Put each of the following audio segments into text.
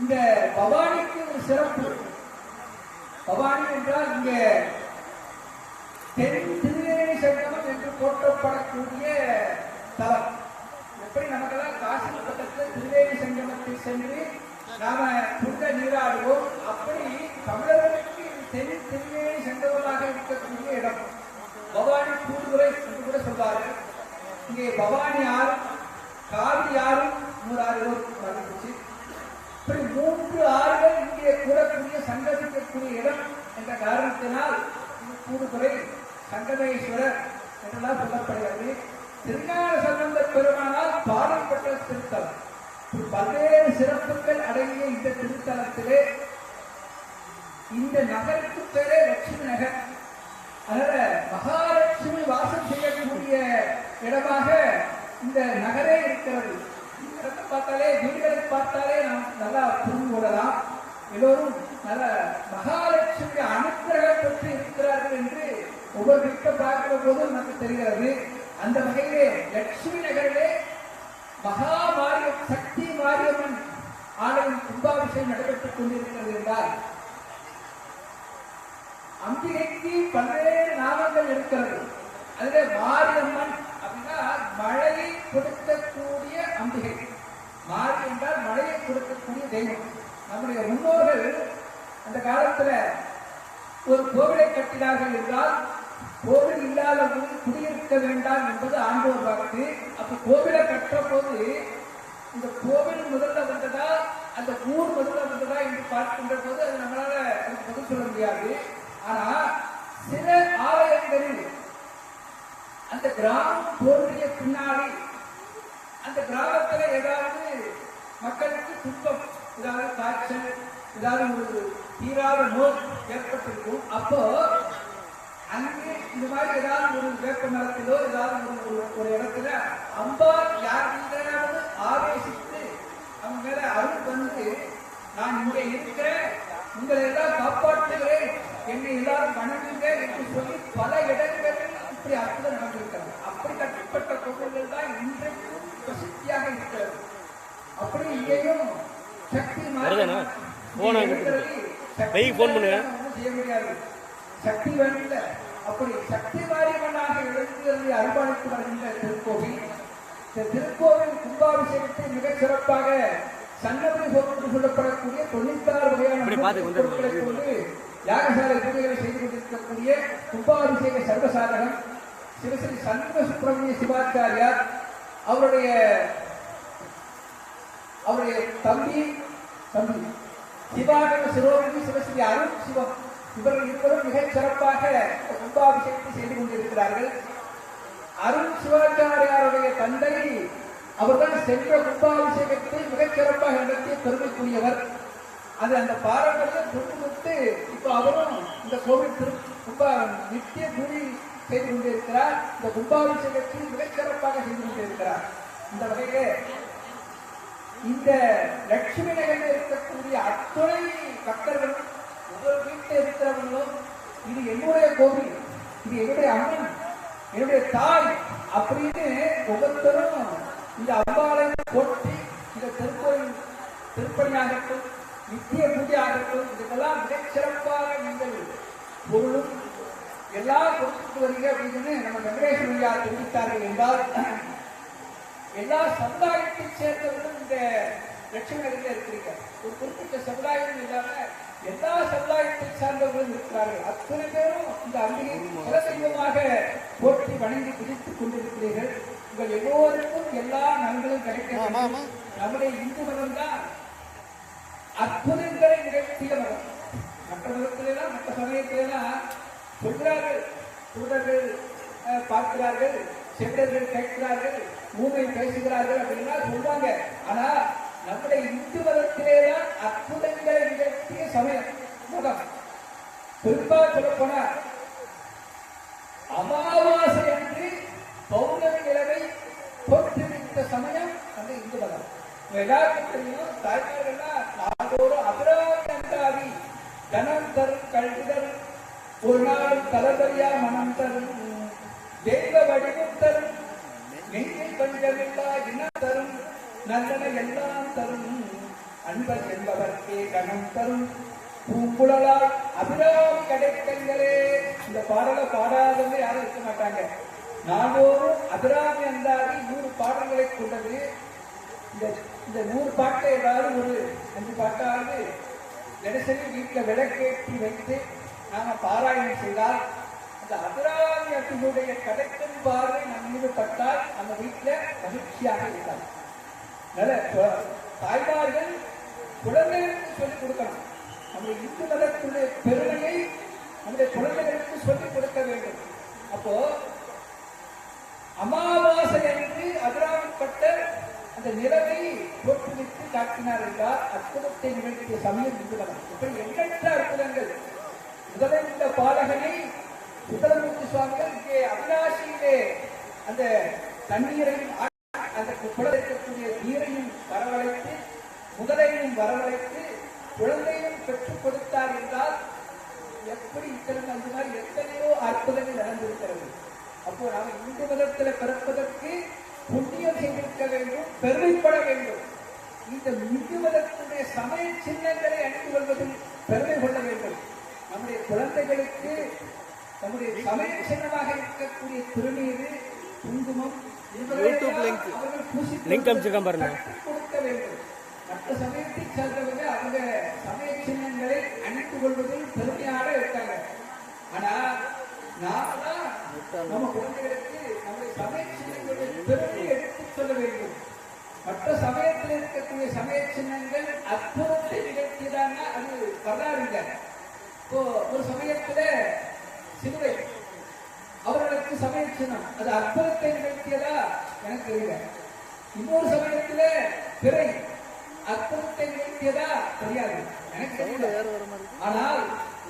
இந்த பவானிக்கு ஒரு சிறப்பு. பவானி என்றால் இங்கே தென் திருநெல்வேலி சங்கமம் என்று போற்றப்படக்கூடிய தலம். எப்படி நமக்கெல்லாம் காசி பக்கத்தில் திருநேரி சங்கமத்தை சென்று நாம புனித நீராடுவோம் அப்படி தமிழர்களுக்கு தென் திருவேணி சங்கமமாக இருக்கக்கூடிய இடம். பவானி கூடுதுறை என்று கூட சொல்வார்கள். இங்கே பவானி ஆறு காவிரி ஆறு நூறாறு ஆறு இப்படி மூன்று ஆறுகள் இங்கே கூடக்கூடிய சங்கமிக்கக்கூடிய இடம் என்ற காரணத்தினால் கூடுதுறை சங்கமேஸ்வரர் என்றெல்லாம் சொல்லப்படுகிறது. திருஞான சம்பந்த பெருமானால் பாடப்பட்ட திருத்தலம். பல்வேறு சிறப்புகள் அடங்கிய இந்த திருத்தலத்திலே இந்த நகருக்கு பேரே லட்சுமி நகர். அதனால மகாலட்சுமி வாசம் செய்யக்கூடிய இடமாக இந்த நகரே இருக்கிறது. இந்த பார்த்தாலே வீடுகளை பார்த்தாலே நாம் நல்லா புரிந்து கொள்ளலாம். எல்லோரும் நல்ல மகாலட்சுமி அனுகிரகம் பெற்று இருக்கிறார்கள் என்று ஒவ்வொரு வீட்டை பார்க்கிற போது நமக்கு தெரிகிறது. அந்த வகையிலே லட்சுமி நகரிலே மகாமாரிய சக்தி மாரியம்மன் ஆலயம் கும்பாபிஷேகம் நடைபெற்றுக் கொண்டிருக்கிறது என்றால் அம்பிகைக்கு பல்வேறு நாமங்கள் இருக்கிறது. அதிலே மாரியம்மன் அப்படின்னா மழையை கொடுக்கக்கூடிய அம்பிகை. மாறி என்றால் மழையை கொடுக்கக்கூடிய தெய்வம் நம்முடைய முன்னோர்கள் அந்த காலத்துல ஒரு கோவிலை கட்டினார்கள் என்றால் கோவில் இல்லாத குடியிருக்க வேண்டாம் என்பது ஆண்டோர் வாக்கு அப்ப கோவிலை கட்டுற போது இந்த கோவில் முதல்ல வந்ததா அந்த ஊர் முதல்ல வந்ததா என்று பார்க்கின்ற போது அது நம்மளால அதுக்கு பதில் சொல்ல முடியாது ஆனா சில ஆலயங்களில் அந்த கிராமம் தோன்றிய பின்னாடி அந்த கிராமத்துல ஏதாவது மக்களுக்கு துன்பம் ஏதாவது காய்ச்சல் ஏதாவது ஒரு தீராத நோய் ஏற்பட்டிருக்கும் அப்போ அங்கே இந்த மாதிரி ஏதாவது ஒரு வேப்ப மரத்திலோ ஏதாவது ஒரு ஒரு- ஒரு அம்பா யார் மீதாவது ஆவேசித்து அவங்க மேல அருள் வந்து நான் இங்க இருக்கிறேன். உங்களை எல்லாம் காப்பாற்றுகிறேன். என்னை எல்லாரும் வணங்குங்க என்று சொல்லி பல இடங்களில் இப்படி அற்புதம் நடந்திருக்கிறது. அப்படி கட்டப்பட்ட கோவில்கள் தான் இன்றைக்கும் பிரசித்தியாக இருக்கிறது. அப்படி இங்கேயும் சக்தி வருதாண்ணா? போனா பண்ணுங்க. செய்ய முடியாது. சக்தி வேண்டிய அப்படி சக்தி மாரியம்மனாக எழுந்து அர்ப்பணித்து வருகின்ற திருக்கோவில் இந்த திருக்கோவில் கும்பாபிஷேகத்தை மிகச் சிறப்பாக சன்னதி என்று சொல்லப்படக்கூடிய தொண்ணூத்தாறு வகையான. பொருட்களை கொண்டு யாகசாலை பூஜைகளை செய்து கொண்டிருக்கக்கூடிய கும்பாபிஷேக சர்வசாதகம் சிவஸ்ரீ சண்முக சுப்பிரமணிய சிவாச்சாரியார் அவருடைய அவருடைய தம்பி தம்பி சிவாகம சிரோமணி சிவஸ்ரீ அருண் சிவம் இவர்கள் இருவரும் மிகச் சிறப்பாக கும்பாபிஷேகத்தை செய்து கொண்டிருக்கிறார்கள் அருண் சிவாச்சாரியாருடைய தந்தை அவர்தான் சென்ற கும்பாபிஷேகத்தை மிகச் சிறப்பாக நடத்திய பெருமைக்குரியவர். அது அந்த பாரம்பரியம் தொட்டு தொட்டு இப்ப அவரும் இந்த கோவில் திரு கும்பா நித்திய பூஜை செய்து கொண்டிருக்கிறார். இந்த கும்பாபிஷேகத்தை மிகச் சிறப்பாக செய்து கொண்டிருக்கிறார். இந்த வகையிலே இந்த லட்சுமி நகரில் இருக்கக்கூடிய அத்துணை பக்தர்களும் ஒவ்வொரு வீட்டில் இருக்கிறவங்களும் இது என்னுடைய கோவில் இது என்னுடைய அம்மன் என்னுடைய தாய் அப்படின்னு ஒவ்வொருத்தரும் இந்த அம்பாலை போற்றி இந்த திருக்கோயில் திருப்பணியாகட்டும் நித்திய பூஜை ஆகட்டும் இதுக்கெல்லாம் மிகச்சிறப்பாக நீங்கள் பொருளும் எல்லாம் கொடுத்துட்டு வருங்க அப்படின்னு நம்ம வெங்கடேஸ்வரியார் தெரிவித்தார்கள் என்றால் எல்லா சமுதாயத்தை சேர்ந்த இந்த லட்சுமி நகரில் இருக்கிறீங்க ஒரு குறிப்பிட்ட சமுதாயம் இல்லாம எல்லா சமுதாயத்தை சார்ந்தவர்களும் இருக்கிறார்கள். அத்தனை பேரும் இந்த அம்பிகை தெய்வமாக போற்றி வணங்கி பிடித்துக் கொண்டிருக்கிறீர்கள். உங்கள் எல்லோருக்கும் எல்லா நன்களும் கிடைக்க. நம்முடைய இந்து மதம் தான் அற்புதங்களை நிகழ்த்திய மதம். மற்ற மதத்திலாம் மற்ற சமயத்திலாம் சொல்கிறார்கள். தூதர்கள் பார்க்கிறார்கள் செவிடர்கள் கேட்கிறார்கள் ஊமை பேசுகிறார்கள் அப்படின்னா சொல்றாங்க ஆனா நம்முடைய இந்து மதத்திலே தான் அற்புதங்களை மதம் குறிப்பாக சொல்ல அமாவாசை அன்று பௌர்ணமி நிலவை தோற்றுவித்த சமயம் அந்த இந்து மதம். எல்லாருக்கும் தெரியும் தாய்மார்கள்லாம் நாளோறும் அபராதி அந்தாதி தனம் தரும் கல்வி தரும் ஒரு நாள் தலைவரியா மனம் தரும் தெய்வ வடிவம் தரும் நெஞ்சில் பஞ்சமில்லா இனம் தரும் நல்லன எல்லாம் தரும் அன்பர் என்பவர்க்கே கணம் தரும். பூங்குழலாய் அபிராமி கிடைக்கங்களே இந்த பாடலை பாடாதவங்க யாரும் இருக்க மாட்டாங்க. நானூறும் அபிராமி அந்தாதி நூறு பாடல்களை கொண்டது. இந்த இந்த நூறு பாட்டை ஏதாவது ஒரு அஞ்சு பாட்டாவது தினசரி வீட்டில் விளக்கேற்றி வைத்து நாம பாராயணம் செய்தால் அந்த அபிராமி அத்தினுடைய கடைக்கன் பார்வை நம் மீது பட்டால் நம்ம வீட்டில் மகிழ்ச்சியாக இருக்கலாம் நல்ல தாய்மார்கள் குழந்தைகளுக்கு சொல்லிக் கொடுக்கணும். நம்முடைய இந்து மதத்துடைய பெருமையை நம்முடைய குழந்தைகளுக்கு சொல்லிக் கொடுக்க வேண்டும். அப்போ அமாவாசை அன்று அதிராமப்பட்ட அந்த நிலவை தோற்றுவித்து காட்டினார் என்றால் அற்புதத்தை நிகழ்த்திய சமயம் இந்து மதம். இப்படி எண்ணற்ற அற்புதங்கள். முதலில் இந்த பாலகனை சுந்தரமூர்த்தி சுவாமிகள் இங்கே அவிநாசியிலே அந்த தண்ணீரையும் அந்த குளத்தில் நீரையும் வரவழைத்து முதலையும் வரவழைத்து குழந்தையும் பெற்றுக் கொடுத்தார் என்றால் எப்படி இத்தனை அந்த மாதிரி எத்தனையோ அற்புதங்கள் நடந்திருக்கிறது? அப்போ நாம் இந்து மதத்துல பிறப்பதற்கு புண்ணியம் செய்திருக்க வேண்டும் பெருமைப்பட வேண்டும். இந்த இந்து மதத்தினுடைய சமய சின்னங்களை அணிந்து கொள்வதில் பெருமை கொள்ள வேண்டும். நம்முடைய குழந்தைகளுக்கு நம்முடைய சமய சின்னமாக இருக்கக்கூடிய திருநீர் குங்குமம். அவர்கள் பூசி கொடுக்க வேண்டும். மற்ற சமயத்தை சேர்ந்தவங்க அவங்க சமய சின்னங்களை அணிந்து கொள்வதில் பெருமையாக இருக்காங்க. ஆனா நாம தான் நம்ம குழந்தைகளுக்கு நம்முடைய சமய சின்னங்களுடைய பெருமை எடுத்துச் சொல்ல வேண்டும். மற்ற சமயத்தில் இருக்கக்கூடிய சமய சின்னங்கள் அற்புதத்தை நிகழ்த்தியதாங்க அது வரலாறுங்க இப்போ ஒரு சமயத்துல சிலுவை. அவர்களுக்கு சமய சின்னம். அது அற்புதத்தை நிகழ்த்தியதா எனக்கு தெரியல. இன்னொரு சமயத்துல பிறை. அற்புதத்தை நிகழ்த்தியதா தெரியாது. எனக்கு ஆனால்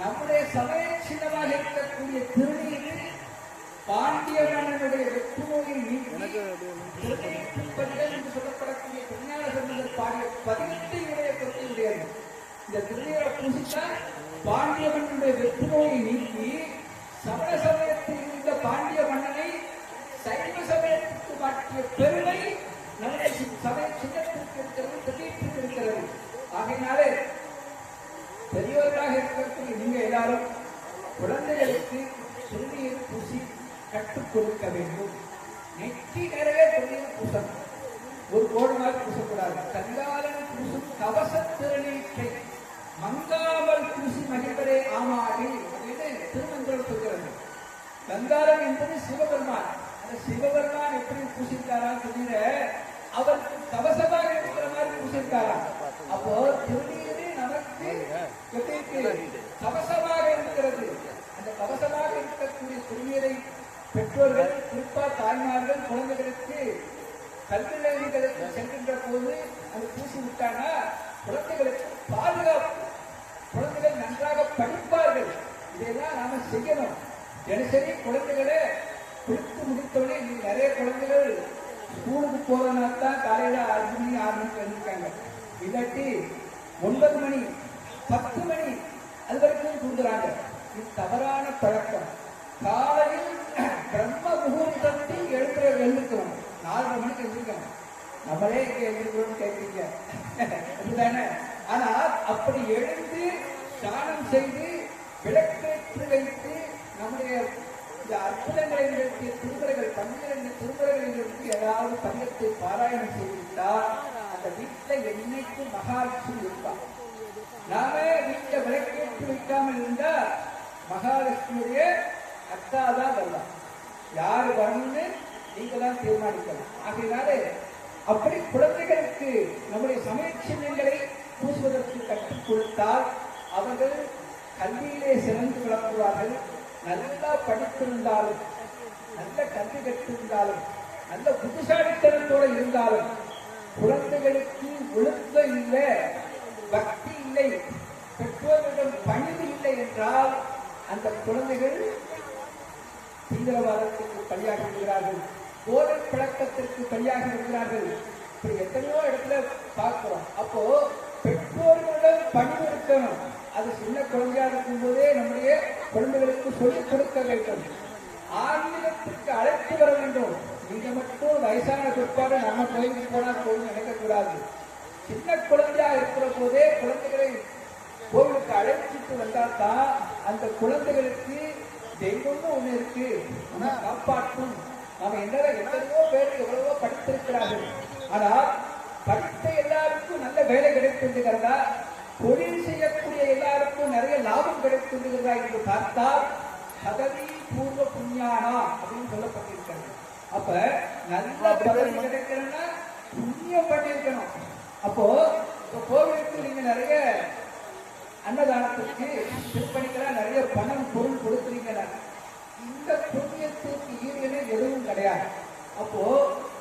நம்முடைய சமய சின்னமாக இருக்கக்கூடிய திருநீர் பாண்டிய மன்னனுடைய நீக்கி திருநீற்றுப்பதிகள் என்று சொல்லப்படக்கூடிய விஞ்ஞான சம்பந்தர் பாடிய பதினெட்டுடைய கருத்துடையது இந்த திருநீரை பூசித்தா பாண்டிய மன்னனுடைய வெற்றுநோயை நீக்கி சமண சமயத்தில் இருந்த பாண்டிய மன்னனை சைவ சமயத்துக்கு மாற்றிய பெருமை நம்முடைய அதனாலே பெரியவர்களாக இருக்கக்கூடிய நீங்க எல்லாரும் குழந்தைகளுக்கு திருநீர் பூசி கற்றுக் கொடுக்க வேண்டும். நெற்றி நிறைய திருநீர் பூசணும். ஒரு கோடு மாதிரி பூசக்கூடாது. கங்காலன் பூசும் கவச திருநீற்றை மங்காமல் பூசி மகிழ்வரே ஆமாடி அப்படின்னு திருமந்திரம் சொல்கிறது கங்காரம் என்பது சிவபெருமான். அந்த சிவபெருமான் எப்படி பூசிருக்காரா சொல்லிட அவருக்கு கவசமாக இருக்கிற மாதிரி பூசிருக்காரா அப்போ திருநீரு நமக்கு எப்படி இருக்கு கவசமாக இருக்கிறது அந்த கவசமாக இருக்கக்கூடிய திருநீரை பெற்றோர்கள் குறிப்பா தாய்மார்கள் குழந்தைகளுக்கு கல்வி நிலையங்களுக்கு சென்கின்ற போது அது பூசி விட்டானா குழந்தைகளுக்கு பாதுகாப்பு குழந்தைகள் நன்றாக படிப்பார்கள் இதையெல்லாம் நாம செய்யணும் தினசரி குழந்தைகளை குளித்து முடித்தோடனே இன்னைக்கு நிறைய குழந்தைகள் ஸ்கூலுக்கு போறதுனால தான் காலையில அஞ்சு மணி ஆறு மணிக்கு வந்திருக்காங்க இல்லாட்டி ஒன்பது மணி பத்து மணி அது வரைக்கும் தூங்குறாங்க. இது தவறான பழக்கம். காலையில் பிரம்ம முகூர்த்தத்தில் எழுப்புற எழுந்துக்கணும் நாலரை மணிக்கு எழுந்திருக்கணும் நம்மளே இங்கே எழுந்திருக்கிறோம்னு கேட்பீங்க அதுதானே? ஆனா அப்படி எழுந்து தானம் செய்து விளக்கேற்று வைத்து நம்முடைய இந்த அற்புதங்களை நிகழ்த்திய திருமுறைகள் பன்னிரண்டு திருமுறைகளை நிகழ்த்தி ஏதாவது பஞ்சத்தை பாராயணம் செய்துவிட்டால் அந்த வீட்டில் என்னைக்கு மகாலட்சுமி இருப்பார் நாம வீட்டுல விளக்கேற்றி வைக்காமல் இருந்தா மகாலட்சுமியுடைய அக்கா தான் வரலாம் யார் வரணும்னு நீங்க தான் தீர்மானிக்கணும். ஆகையினாலே அப்படி குழந்தைகளுக்கு நம்முடைய சமய சின்னங்களை பூசுவதற்கு கற்றுக் கொடுத்தால் அவர்கள் கல்வியிலே சிறந்து விளங்குவார்கள். நல்லா படித்திருந்தாலும் நல்ல கல்வி கற்றிருந்தாலும் நல்ல புத்திசாலித்தனத்தோடு இருந்தாலும் குழந்தைகளுக்கு ஒழுக்கம் இல்லை பக்தி இல்லை பெற்றோர்களிடம் பணிவு இல்லை என்றால் அந்த குழந்தைகள் தீவிரவாதத்திற்கு பலியாகி இருக்கிறார்கள் போதை பழக்கத்திற்கு பலியாகி இருக்கிறார்கள். இப்படி எத்தனையோ இடத்துல பார்க்கிறோம். அப்போ பெற்றோர்களிடம் பணிவு இருக்கணும். அது சின்ன குழந்தையா இருக்கும் போதே நம்முடைய குழந்தைகளுக்கு சொல்லிக் கொடுக்க வேண்டும். ஆன்மீகத்திற்கு அழைத்து வர வேண்டும். நீங்க மட்டும் வயசான பிற்பாடு நம்ம கோயிலுக்கு போனா கோயில் நினைக்கக்கூடாது சின்ன குழந்தையா இருக்கிற போதே குழந்தைகளை கோவிலுக்கு அழைச்சிட்டு வந்தால் தான் அந்த குழந்தைகளுக்கு தெய்வம்னு ஒண்ணு இருக்கு. ஆனா காப்பாற்றும். நம்ம என்ன எத்தனையோ பேர் எவ்வளவோ படித்திருக்கிறார்கள். ஆனா படித்த எல்லாருக்கும் நல்ல வேலை கிடைத்திருக்கிறதா? தொழில் செய்யக்கூடிய எல்லாருக்கும் நிறைய லாபம் கிடைத்திருக்கிறதா என்று பார்த்தால் சதவி பூர்வ புண்ணியானா அப்படின்னு சொல்லப்பட்டிருக்கிறது. அப்ப நல்ல பதவி கிடைக்கணும்னா புண்ணியம் பண்ணியிருக்கணும். அப்போ இப்ப கோவிலுக்கு நீங்க நிறைய அன்னதானத்திற்கு திருப்பணிக்கெல்லாம் நிறைய பணம் பொருள் கொடுக்குறீங்க இந்த புண்ணியத்திற்கு ஈடுகளே எதுவும் கிடையாது. அப்போ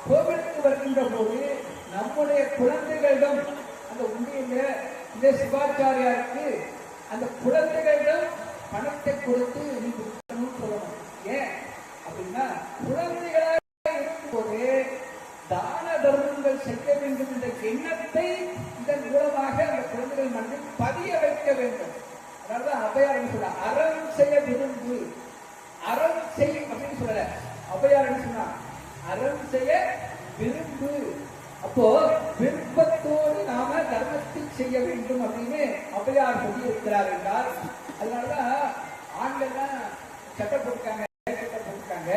கோவிலுக்கு வருகின்ற போது நம்முடைய குழந்தைகளிடம் அந்த உண்மையில இந்த சிவாச்சாரியாருக்கு அந்த குழந்தைகளிடம் பணத்தை கொடுத்து நீ கொடுக்கணும்னு சொல்லணும். ஏன்? அப்படின்னா குழந்தைகளாக அந்த மண்ணில் பதிய வைக்க வேண்டும். அதாவது அவையார் சொல்ல அறம் செய்ய விரும்பு அறம் செய் அப்படின்னு சொல்லல அவையார் சொன்னா அறம் செய்ய விரும்பு அப்போ விருப்பத்தோடு நாம தர்மத்தை செய்ய வேண்டும் அப்படின்னு அவையார் சொல்லி இருக்கிறார் என்றால் அதனாலதான் ஆண்கள்லாம் சட்டை போட்டுருக்காங்க சட்டை போட்டுருக்காங்க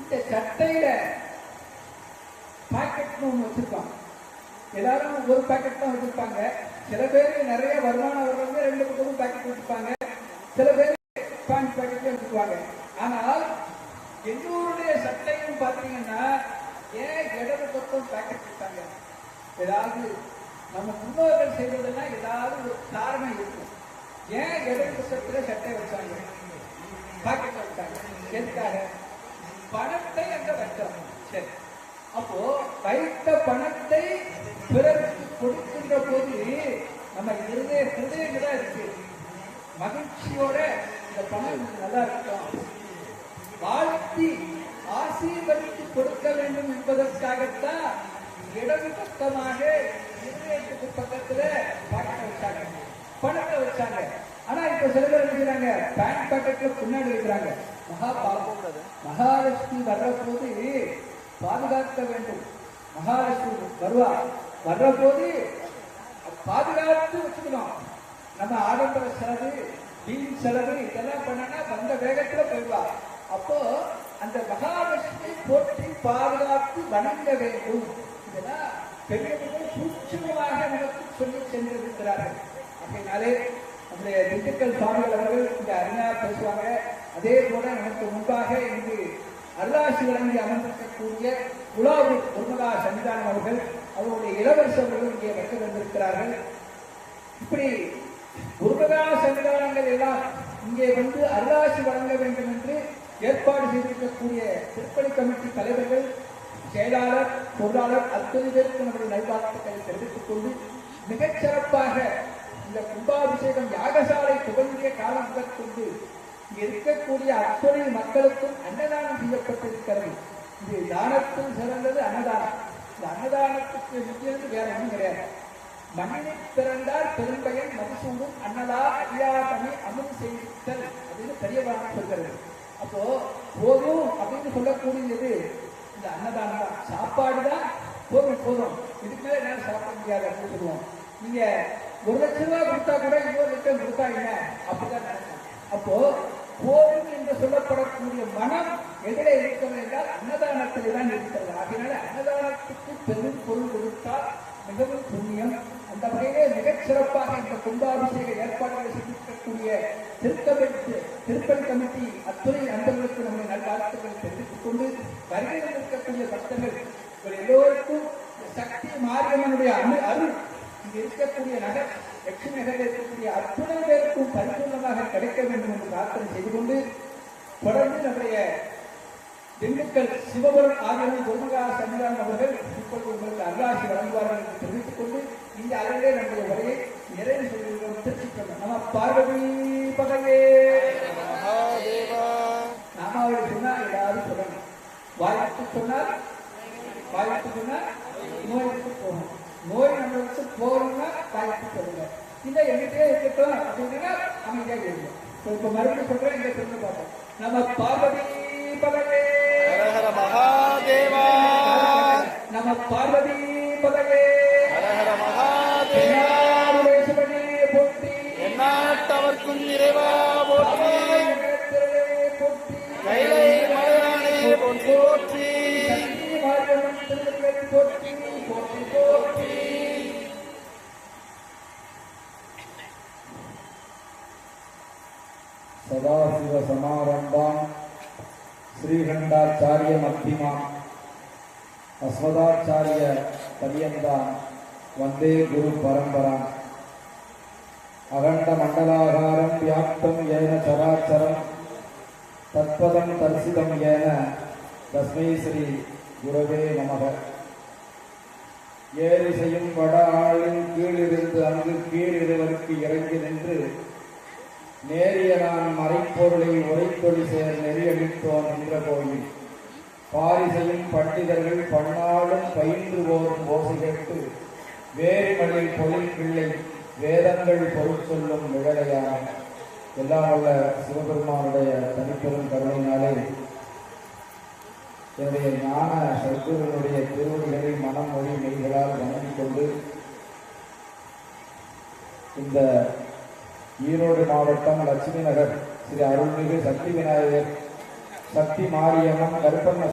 இந்த சட்டையில பாக்கெட் ஒண்ணு வச்சிருப்பாங்க. எல்லாரும் ஒரு பாக்கெட் தான் வச்சிருப்பாங்க. சில பேர் நிறைய வருமானம் வர்றவங்க ரெண்டு பக்கமும் பாக்கெட் வச்சிருப்பாங்க. சில பேர் பேண்ட் பாக்கெட்ல வச்சிருப்பாங்க. ஆனால் எல்லோருடைய சட்டையும் பார்த்தீங்கன்னா ஏன் இடது பக்கம் பாக்கெட் வச்சாங்க ஏதாவது நம்ம முன்னோர்கள் செய்வதெல்லாம் ஏதாவது ஒரு காரணம் இருக்கும். ஏன் இடது பக்கத்துல சட்டை வச்சாங்க? பாக்கெட் வச்சாங்க. எதுக்காக? பணத்தை அங்க வைக்கிறோம் சரி. அப்போ வைத்த பணத்தை பிறருக்கு கொடுக்கின்ற போது நம்ம இருதய ஹிருதயம் தான் இருக்கு. மகிழ்ச்சியோட இந்த பணம் நல்லா இருக்கும். வாழ்த்தி ஆசீர்வதித்து கொடுக்க வேண்டும் என்பதற்காகத்தான் இடது பக்கமாக இருதயத்துக்கு பக்கத்துல பணத்தை வச்சாங்க. பணத்தை வச்சாங்க. ஆனா இப்ப சில பேர் இருக்கிறாங்க பேண்ட் பாக்கெட்ல பின்னாடி இருக்கிறாங்க. மகா பாவம் மகாலட்சுமி வர்ற போது பாதுகாக்க வேண்டும். மகாலட்சுமி வருவா. வர்ற போது பாதுகாத்து வச்சுக்கணும். நம்ம ஆடம்பர செலவு வீண் செலவு இதெல்லாம் பண்ணனா வந்த வேகத்துல போயிடுவா. அப்போ அந்த மகாலட்சுமி போற்றி பாதுகாத்து வணங்க வேண்டும். இதெல்லாம் பெரியவர்கள் சூட்சமாக நமக்கு சொல்லி சென்றிருக்கிறார்கள். அப்படின்னாலே நம்முடைய திண்டுக்கல் சுவாமிகள் அவர்கள் இந்த அருணா பேசுவாங்க. அதே போல நமக்கு முன்பாக இங்கு அருளாசி வழங்கி அமர்ந்திருக்கக்கூடிய உலாவூர் முருகதா சன்னிதானம் அவர்கள் அவருடைய இளவரசர்களும் இங்கே வைக்க வந்திருக்கிறார்கள். இப்படி முருகதா சன்னிதானங்கள் எல்லாம் இங்கே வந்து அருளாசி வழங்க வேண்டும் என்று ஏற்பாடு செய்திருக்கக்கூடிய திருப்பணி கமிட்டி தலைவர்கள் செயலாளர் பொருளாளர் அத்தனை பேருக்கு நம்முடைய நல்வாழ்த்துக்களை தெரிவித்துக் கொண்டு மிகச் சிறப்பாக இந்த கும்பாபிஷேகம் யாகசாலை துவங்கிய காலம் முதற்கொண்டு இருக்கக்கூடிய அத்தனை மக்களுக்கும் அன்னதானம் செய்யப்பட்டிருக்கிறது. இது தானத்தில் சிறந்தது அன்னதானம். இந்த அன்னதானத்துக்கு நிச்சயம் வேற ஒன்றும் கிடையாது. மண்ணினை பிறந்தால் பெரும்பயன் மதிசூடும் அன்னதா ஐயாதனை அமுது செய்தல் அப்படின்னு பெரியவரான சொல்கிறது. அப்போ போதும் அப்படின்னு சொல்லக்கூடியது இந்த அன்னதானம் தான். சாப்பாடு தான் போதும் போதும். இதுக்கு மேல என்னால சாப்பிட முடியாது அப்படின்னு சொல்லுவோம். நீங்க ஒரு லட்சம் ரூபாய் கொடுத்தா கூட இன்னொரு லட்சம் கொடுத்தா என்ன? அப்படிதான் அப்போ போதும் என்று சொல்லப்படக்கூடிய மனம் எதிரே இருக்கிறது என்றால் அன்னதானத்திலே தான் இருக்கிறது. அதனால அன்னதானத்துக்கு பெரும் பொருள் கொடுத்தால் மிகவும் புண்ணியம். அந்த வகையிலே மிகச் சிறப்பாக இந்த கும்பாபிஷேக ஏற்பாடுகளை செய்திருக்கக்கூடிய திருக்கமிட்டி திருப்பணி கமிட்டி அத்துறை அந்தவர்களுக்கு நம்முடைய நல்வாழ்த்துக்கள் தெரிவித்துக் கொண்டு வருகையில் இருக்கக்கூடிய பக்தர்கள் இவர் எல்லோருக்கும் சக்தி மாரியம்மனுடைய அரு அருள் இங்கு இருக்கக்கூடிய நகர் லட்சுமி நகரில் இருக்கக்கூடிய அத்துணை பேருக்கும் பரிபூர்ணமாக கிடைக்க வேண்டும் என்று பிரார்த்தனை செய்து கொண்டு தொடர்ந்து நம்முடைய திண்டுக்கல் சிவபுரம் ஆகியோர் குருமகா சன்னிதானம் அவர்கள் இப்பொழுது உங்களுக்கு அருளாசி வழங்குவார்கள் என்று தெரிவித்துக் கொண்டு இந்த அளவிலே நம்முடைய உரையை நிறைவு செய்கிறோம் திருச்சிக்கிறோம் நம்ம பார்வதி பகையே மகாதேவா. நாமாவளி சொன்னா ஏதாவது சொல்லணும். வாய்ப்பு சொன்னால் வாய்ப்பு சொன்னால் நோய்க்கு போகணும். நோய் நம்ம விட்டு போகணும்னா வாய்ப்பு சொல்லுங்க. இந்த எங்கிட்டே இருக்கட்டும் அப்படின்னா அமைதியாக இருக்கும் இப்ப மறுபடியும் சொல்றேன் இங்க திரும்ப பார்ப்போம். நம்ம பார்வதி பகவே ஹர ஹர மகா நம பார்வதி ஹரஹர மகாதேவா. கைலை மலையானே போற்றி. போற்றி. சதாசிவ சமாரம்பாம் ஸ்ரீகண்டாச்சாரிய மத்திமா அஸ்வதாச்சாரிய பரியந்தாம் வந்தே குரு பரம்பராம் அகண்ட மண்டலாகாரம் வியாப்தம் ஏன சராச்சரம் தத்பதம் தரிசிதம் ஏன தஸ்மை ஸ்ரீ குரவே நமக. ஏரிசையும் வட ஆளின் கீழிருந்து அங்கு கீழிருவருக்கு இறங்கி நின்று நேரிய மறைப்பொருளை உரைத்தொழி சேர் நெறியளித்தோன் என்ற கோயில். பாரிசையும் பண்டிதர்கள் பன்னாலும் பயின்று போரும் ஓசை கேட்டு வேறுமொழி பொழில் பிள்ளை வேதங்கள் பொருள் சொல்லும் நிழலையான எல்லாம் உள்ள சிவபெருமானுடைய தனிப்பெரும் கருணையினாலே என்னுடைய ஞான சத்குருனுடைய திருவடிகளை மனம் மொழி மெய்களால் வணங்கிக் கொண்டு இந்த ஈரோடு மாவட்டம் லட்சுமி நகர். ஸ்ரீ அருள்மிகு சக்தி விநாயகர் சக்தி மாரியம்மன் கருப்பண்ண